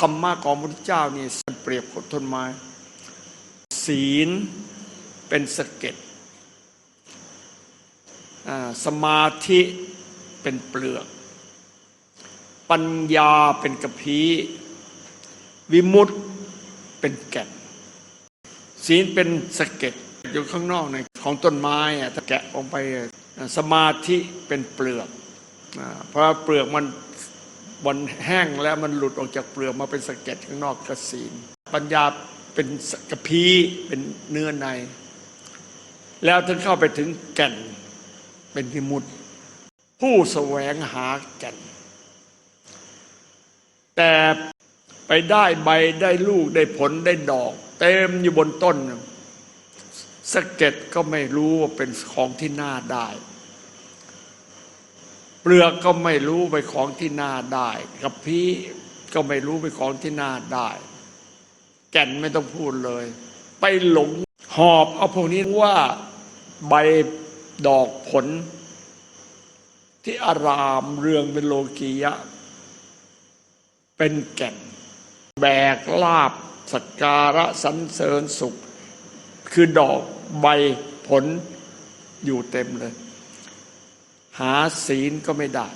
ธรรมะของพระพุทธเจ้านี่เปรียบกับต้นไม้ ศีลเป็นสะเก็ดสมาธิเป็นเปลือก ปัญญาเป็นกระพี้วิมุตติเป็นแก่นศีลเป็นสะเก็ดอยู่ข้างนอกในของต้นไม้อะถ้าแกะออกไปสมาธิเป็นเปลือกอเพราะเปลือกมัน มันแห้งแล้วมันหลุดออกจากเปลือกมาเป็นสะเก็ดข้างนอกกศีลปัญญาเป็นกระพี้เป็นเนื้อใน แล้วถึงเข้าไปถึงแก่นเป็นวิมุตผู้แสวงหาแก่น แต่ไปได้ใบได้ลูกได้ผลได้ดอก เต็มอยู่บนต้นสะเก็ดก็ไม่รู้ว่าเป็นของที่น่าได้ เปลือกก็ไม่รู้เป็นของที่นาได้กระพี้ก็ไม่รู้เป็นของที่นาได้ แก่นไม่ต้องพูดเลย ไปหลงหอบเอาพวกนี้ว่าใบดอกผล ที่อารามเรืองเป็นโลกียะ เป็นแก่น แบกลาบสักการะสรรเสริญสุข คือดอกใบผลอยู่เต็มเลย หาศีลก็ไม่ได้